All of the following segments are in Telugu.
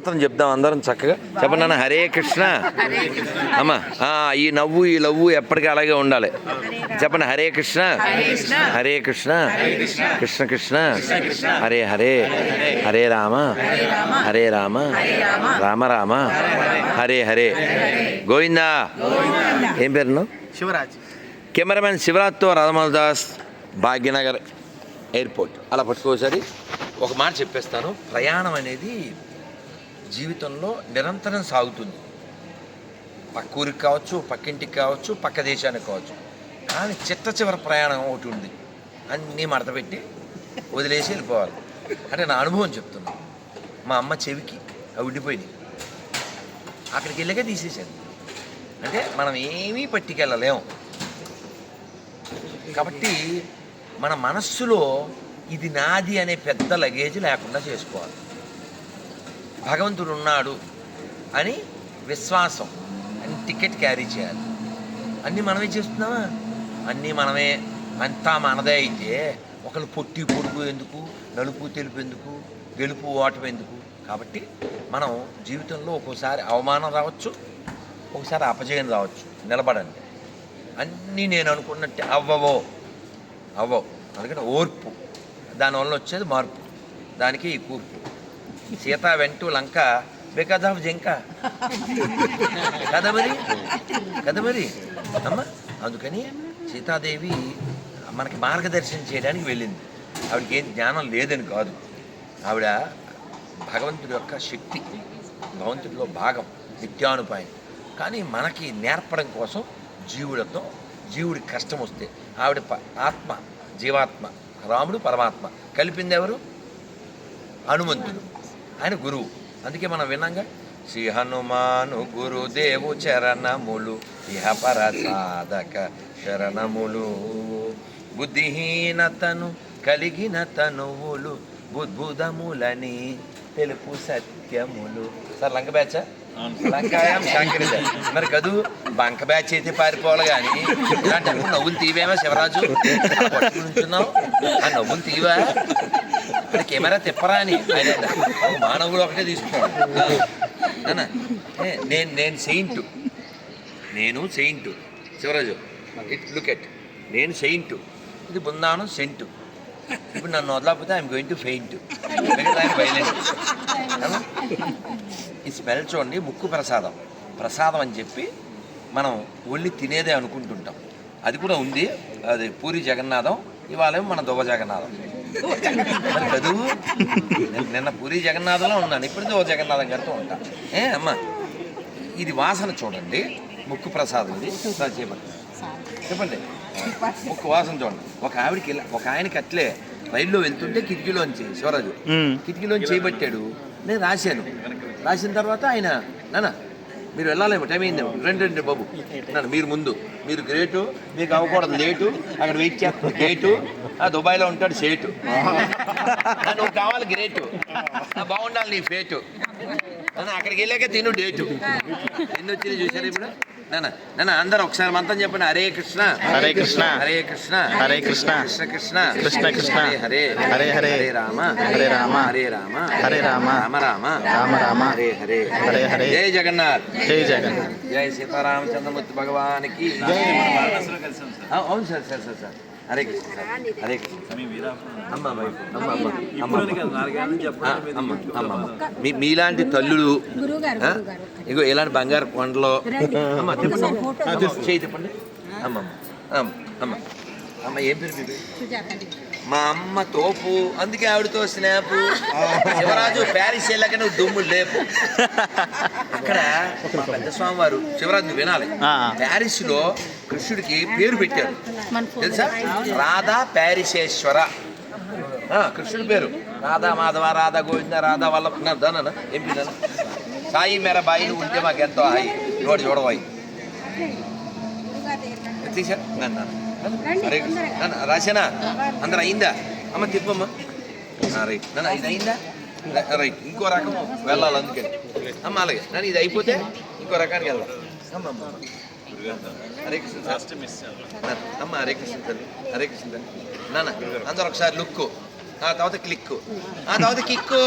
మంత్రం చెప్దాం అందరం చక్కగా. చెప్పండి నాన్న హరే కృష్ణ. అమ్మ ఈ నవ్వు ఈ లవ్వు ఎప్పటికీ అలాగే ఉండాలి. చెప్పండి హరే కృష్ణ. హరే కృష్ణ. కృష్ణ కృష్ణ. హరే హరే. హరే రామ. హరే రామ. రామ రామ. హరే హరే. గోవిందా. ఏం పేరు? శివరాజ్. కెమెరామెన్ శివరాజ్తో రాధమల్ దాస్ భాగ్యనగర్ ఎయిర్పోర్ట్. అలా పట్టుకోసారి ఒక మాట చెప్పేస్తాను. ప్రయాణం అనేది జీవితంలో నిరంతరం సాగుతుంది. పక్క ఊరికి కావచ్చు పక్కింటికి కావచ్చు పక్క దేశానికి కావచ్చు. కానీ చిట్ట చివరి ప్రయాణం ఒకటి ఉంది. అన్నీ మడతపెట్టి వదిలేసి వెళ్ళిపోవాలి. అంటే నా అనుభవం చెప్తున్నా. మా అమ్మ చెవికి అవి ఉండిపోయినాయి. అక్కడికి వెళ్ళాక తీసేశాను. అంటే మనం ఏమీ పట్టుకెళ్ళలేము. కాబట్టి మన మనస్సులో ఇది నాది అనే పెద్ద లగేజ్ లేకుండా చేసుకోవాలి. భగవంతుడు ఉన్నాడు అని విశ్వాసం అని టికెట్ క్యారీ చేయాలి. అన్నీ మనమే చేస్తున్నామా? అన్నీ మనమే అంతా మనదే అయితే ఒకళ్ళు పొట్టి పొడుగు ఎందుకు? నలుపు తెలుపు ఎందుకు? గెలుపు ఓటమి ఎందుకు? కాబట్టి మనం జీవితంలో ఒక్కోసారి అవమానం రావచ్చు ఒకసారి అపజయం రావచ్చు. నిలబడండి. అన్నీ నేను అనుకున్నట్టే అవ్వవో అవ్వవు. అందుకని ఓర్పు. దానివల్ల వచ్చేది మార్పు. దానికి ఈ కూర్పు. సీత వెంటూ లంక. బికాజ్ ఆఫ్ జింక. కదా మరి? కదా మరి? అమ్మ అందుకని సీతాదేవి మనకి మార్గదర్శనం చేయడానికి వెళ్ళింది. ఆవిడకి ఏం జ్ఞానం లేదని కాదు. ఆవిడ భగవంతుడి యొక్క శక్తి భగవంతుడిలో భాగం నిత్యానుపాయం. కానీ మనకి నేర్పడం కోసం జీవులతో జీవుడి కష్టం వస్తే ఆవిడ ప- ఆత్మ జీవాత్మ రాముడు పరమాత్మ. కలిపింది ఎవరు? హనుమంతుడు. ఆయన గురువు. అందుకే మనం విన్నాగా శ్రీ హనుమాను గురుదేవు చరణములు ఇహపర సాధక శరణములు బుద్ధిహీనతను కలిగిన తనువులు బుద్భుదములని తెలుపు సత్యములు. సార్ లంక బ్యాచా? లంకాయం శాంకరిజ మరి కదూ? బంక బ్యాచ్ అయితే పారిపోవాలి కానీ ఇలాంటి నవ్వులు తీవేమా శివరాజు? పట్టుకుంటున్నావు ఆ నవ్వులు తీవా? ఇక్కడ కెమెరా తిప్పరా అని ఆయన మానవుడు ఒకటే తీసుకున్నాడు నేను నేను సెయింట్ నేను saint Shivaraju it look at నేను సెయింట్ ఇది బృందావనం సెంటు ఇప్పుడు నన్ను వదలకపోతే ఐఎమ్ గోయింగ్ టు ఫెయింట్ ఈ స్మెల్ చూడండి ముక్కు ప్రసాదం. ప్రసాదం అని చెప్పి మనం ఓన్లీ తినేదే అనుకుంటుంటాం. అది కూడా ఉంది. అది పూరి జగన్నాథం ఇవాళ మన దువ్వ జగన్నాథం. చదువు నిన్న పూరి జగన్నాథంలో ఉన్నాను. ఇప్పుడు దువ్వ జగన్నాథం గారితో ఉంటా. ఏ అమ్మ ఇది వాసన చూడండి. ముక్కు ప్రసాదం ఇది. చెప్పండి. చెప్పండి. ముక్కు వాసన చూడండి. ఒక ఆవిడకి ఒక ఆయనకి అట్లే రైల్లో వెళ్తుంటే కిటికీలోంచి శివరాజు. కిటికీలోంచి చేయబట్టాడు నేను రాశాను. రాసిన తర్వాత ఆయన నాన్న మీరు వెళ్ళాలేమో టైం అయిందేమో. రండి రండి బాబు. నాన్న మీరు ముందు. మీరు గ్రేటు మీకు అవ్వకూడదు లేటు అక్కడ వెయిట్ చేస్తుంది గేటు ఆ దుబాయ్లో ఉంటాడు సేటు. నువ్వు కావాలి గ్రేటు బాగుండాలి నీ ఫేటు అక్కడికి వెళ్ళాక తిను డేటు ఎన్ని వచ్చింది చూసారు ఇప్పుడు? నాన్న నాన్న అందరూ ఒకసారి మంత్రం చెప్పండి హరే కృష్ణ హరే కృష్ణ. హరే కృష్ణ హరే కృష్ణ. కృష్ణ కృష్ణ కృష్ణ కృష్ణ. హరే హరే హరే. హరే రామ హరే రామ. హరే రామ హరే రామ. రామ రామ రామ రామ. హరే హరే హరే హరే. జై జగన్నాథ్ జై జగన్నాథ్ జై సీతారామచంద్రమూర్తి భగవానికి అవును sir sir sir sir Hare Krishna. Hare Krishna. మీలాంటి తల్లులు. ఇగో ఇలాంటి బంగారు కొండలో అమ్మ తిప్పండి అమ్మ, చేయి తిప్పండి అమ్మ అమ్మ. అమ్మ అమ్మ. అమ్మ ఏం పేరు మీ అమ్మ తోపు అందుకే ఆవిడతో స్నాపు. శివరాజు ప్యారిస్ వెళ్ళాక నువ్వు దుమ్ము లేపు. అక్కడ మా పెద్ద స్వామి వారు శివరాజు నువ్వు వినాలి. ఆ. ప్యారిస్లో కృష్ణుడికి పేరు పెట్టారు. తెలుసా? రాధా ప్యారిసేశ్వర. ఆ, కృష్ణుడి పేరు. రాధా మాధవ రాధా గోవింద రాధా వల్ల దానా ఏం పిల్లలు సాయి మేర బాయి ఉంటే మాకు ఎంతో హాయి నోటి చూడవాయి. తీసారు నన్ను హరే కృష్ణ. నాన్న, రాశానా అందరు అయిందా అమ్మ తిప్పమ్మా ఆ, రైట్ నాన్న ఇది అయిందా ర- రైట్ ఇంకో రకం వెళ్ళాలి అందుకే అమ్మ అలాగే నాన్న ఇది అయిపోతే ఇంకో రకానికి వెళ్దాం అమ్మ అమ్మ అమ్మ. హరే కృష్ణ సార్. నాన్న, అమ్మ హరే కృష్ణ తల్లి హరే కృష్ణ తల్లి నాన్న అందరు ఒకసారి లుక్ ఆ తర్వాత క్లిక్ ఆ తర్వాత కిక్కు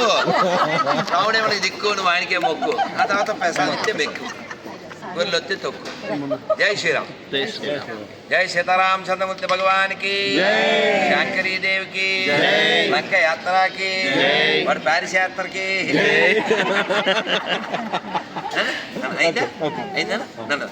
రావుడే మనకి దిక్కు నువ్వు ఆయనకే మొక్కు ఆ తర్వాత ప్రసాదం ఇస్తే బెక్కు గొర్రెలు వస్తే తొక్కు జై శ్రీరామ్. జై సీతారాం చంద్రమూర్తి భగవానికి. శాంకరీ దేవికి లంక యాత్రకి. వాడు ప్యారిస్ యాత్రకి. అయిందా? అయిందా?